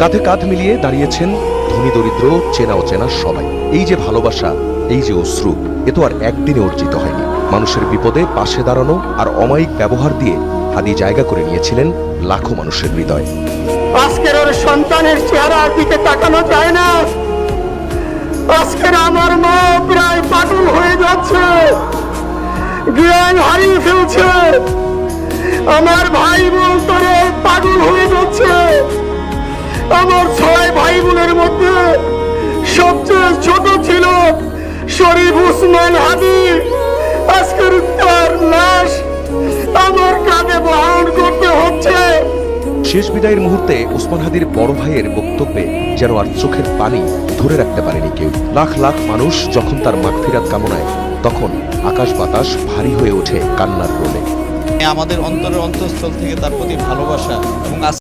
কাঁধে কাঁধ মিলিয়ে দাঁড়িয়েছেন ধনী দরিদ্র, চেনা অচেনা সবাই। এই যে ভালোবাসা, এই যে অশ্রু, এ তো আর একদিনে অর্জিত হয়নি। মানুষের বিপদে পাশে দাঁড়ানো আর অমায়িক ব্যবহার দিয়ে হাদি জায়গা করে নিয়েছিলেন লাখো মানুষের হৃদয়। আজকের ওর সন্তানের চেহারার দিকে তাকানো যায় না। আজকের আমার মা প্রায় পাগল হয়ে যাচ্ছে। জ্ঞান হারিয়ে ফেলছে। আমার ভাই বোন তোরে পাগল হয়ে আমার ছয় ভাই বোনের মধ্যে সবচেয়ে ছোট ছিল শরীফ উসমান হাদি। আজকের তার লাশ আমার কাঁধে বহন করতে হচ্ছে। শেষ বিদায়ের মুহূর্তে ওসমান হাদির বড় ভাইয়ের বক্তব্যে যেন আর চোখের পানি ধরে রাখতে পারেনি কেউ। লাখ লাখ মানুষ যখন তার মাগফিরাত কামনায় তখন আকাশ বাতাস ভারী হয়ে ওঠে কান্নার রোলে আমাদের অন্তরের অন্তঃস্থল থেকে তার প্রতি ভালোবাসা এবং